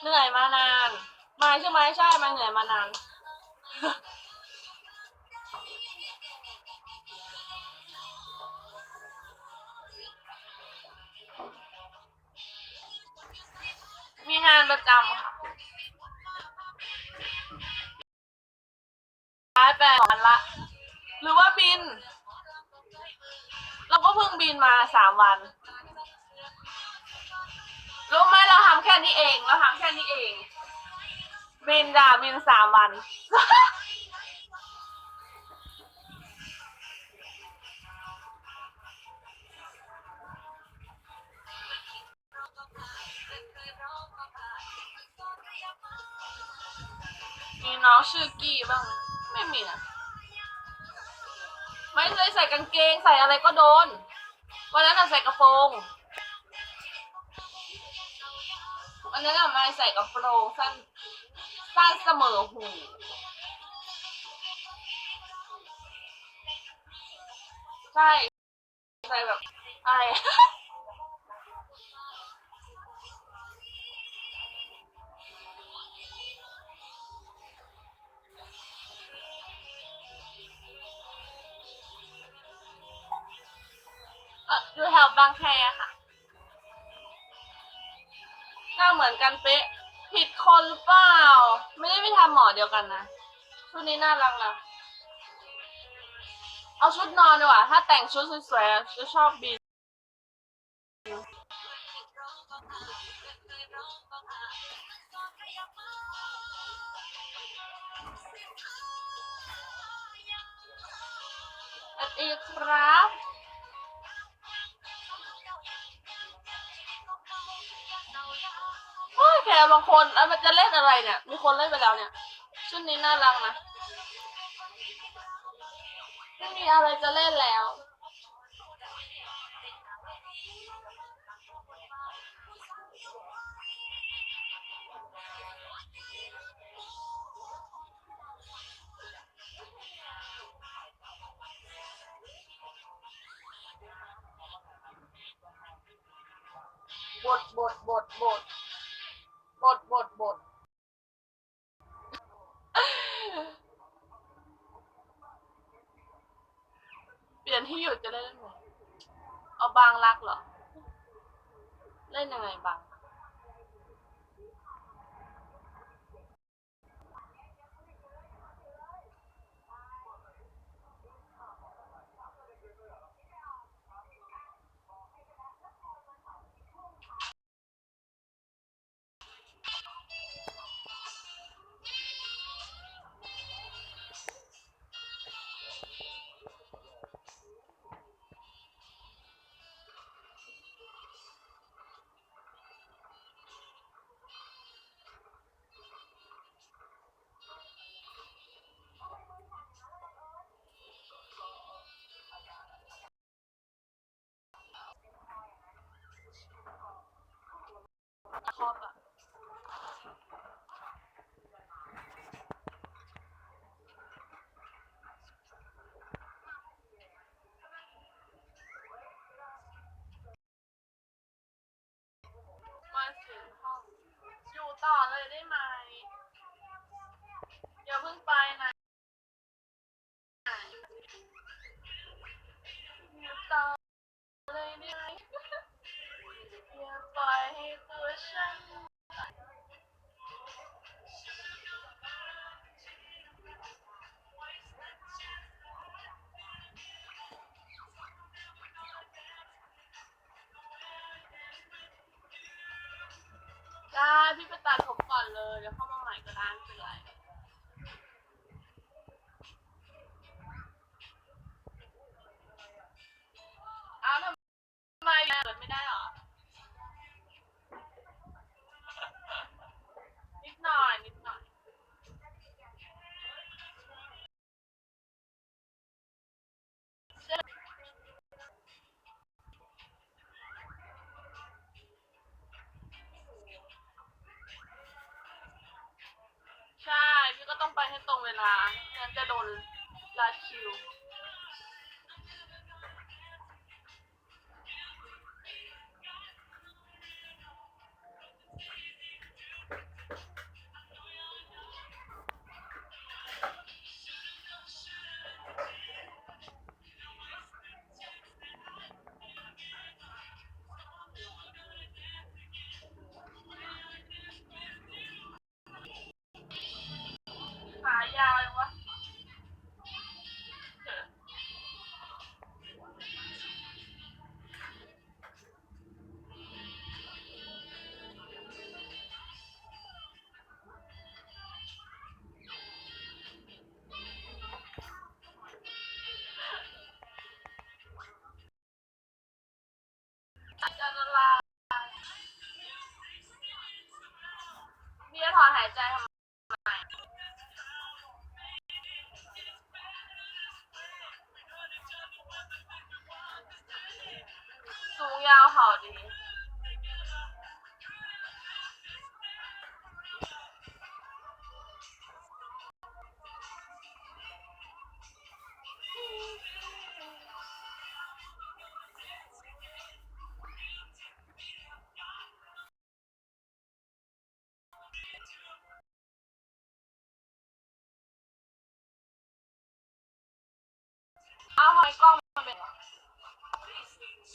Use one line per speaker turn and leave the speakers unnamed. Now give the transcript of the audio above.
เหนื่อยมานาน มาใช่ไหมใช่มาเหนื่อยมานาน มีงานประจำค่ะย้ายไปสองวันละ หรือว่าบิน เราก็เพิ่งบินมาสามวัน รู้ไหมเราทำแค่นี้เอง เราทำแค่นี้เอง บินจ้ะบินสามวัน มีน้องชื่อกี้บ้าง ไม่มีนะ เลยใส่กางเกงใส่อะไรก็โดน วันนั้นน่ะใส่กระโปรงวันนั้นอะไม่ใส่กระโปรงสั้นสั้นเสมอหูใช่ใส่แบบอะไร บางแคค่ะ หน้าเหมือนกันเป๊ะ ผิดคนหรือเปล่า ไม่ได้ไปทำหมอเดียวกันนะ ชุดนี้น่ารักนะ เอาชุดนอนดีกว่า ถ้าแต่งชุดสวยๆ จะชอบบิน สวัสดีครับ โอ้ยแกบางคนแล้วมันจะเล่นอะไรเนี่ย มีคนเล่นไปแล้วเนี่ย ชุดนี้น่ารักนะ ไม่มีอะไรจะเล่นแล้วบทบทบทบท บทบทบทเปลี่ยนที่อยู่จะได้เล่นไหมเอาบางรักเหรอ เล่นยังไงบางช ได้พี่ไปตัดผมก่อนเลย เดี๋ยวเข้ามาใหม่ก็ได้ไม่เป็นไร ให้ตรงเวลาไม่งั้นจะโดนลาคิว เห่าดีเอาไ